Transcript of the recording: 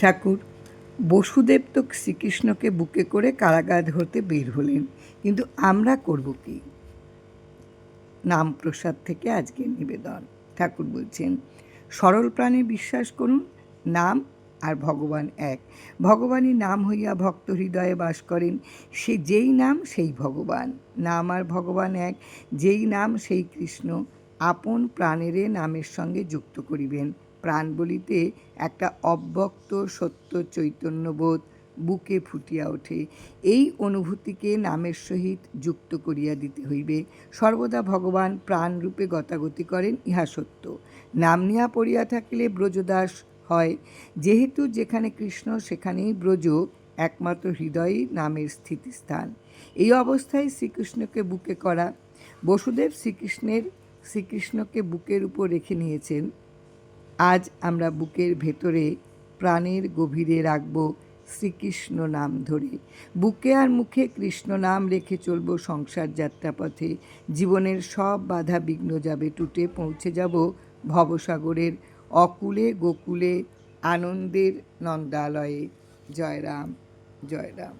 ঠাকুর। বসুদেব তো শ্রীকৃষ্ণকে বুকে করে কারাগার হতে বের হলেন, কিন্তু আমরা করব কি? নাম প্রসাদ থেকে আজকের নিবেদন। ঠাকুর বলছেন, সরল প্রাণে বিশ্বাস করুন, নাম আর ভগবান এক। ভগবানই নাম হইয়া ভক্ত হৃদয়ে বাস করেন, সে যেই নাম সেই ভগবান। নাম আর ভগবান এক, যেই নাম সেই কৃষ্ণ। আপন প্রাণেরে নামের সঙ্গে যুক্ত করিবেন। প্রাণ বলিতে একটা অব্যক্ত সত্য চৈতন্যবোধ বুকে ফুটিয়া ওঠে। এই অনুভূতিকে নামের সহিত যুক্ত করিয়া দিতে হইবে। সর্বদা ভগবান প্রাণরূপে গতাগতি করেন, ইহা সত্য। নাম নিয়া পড়িয়া থাকিলে ব্রজদাস হয়। যেহেতু যেখানে কৃষ্ণ, সেখানেই ব্রজ একমাত্র হৃদয়ই নামের স্থিতিস্থান। এই অবস্থায় শ্রীকৃষ্ণকে বুকে করা। বসুদেব শ্রীকৃষ্ণের, শ্রীকৃষ্ণকে বুকের উপর রেখে নিয়েছেন। আজ আমরা বুকের ভেতরে প্রাণের গভীরে রাখব শ্রীকৃষ্ণ নাম ধরে। বুকে আর মুখে কৃষ্ণ নাম রেখে চলব সংসার যাত্রাপথে। জীবনের সব বাধা বিঘ্ন যাবে, টুটে পৌঁছে যাব ভবসাগরের অকুলে গোকুলে আনন্দের নন্দালয়ে। জয় রাম জয় রাম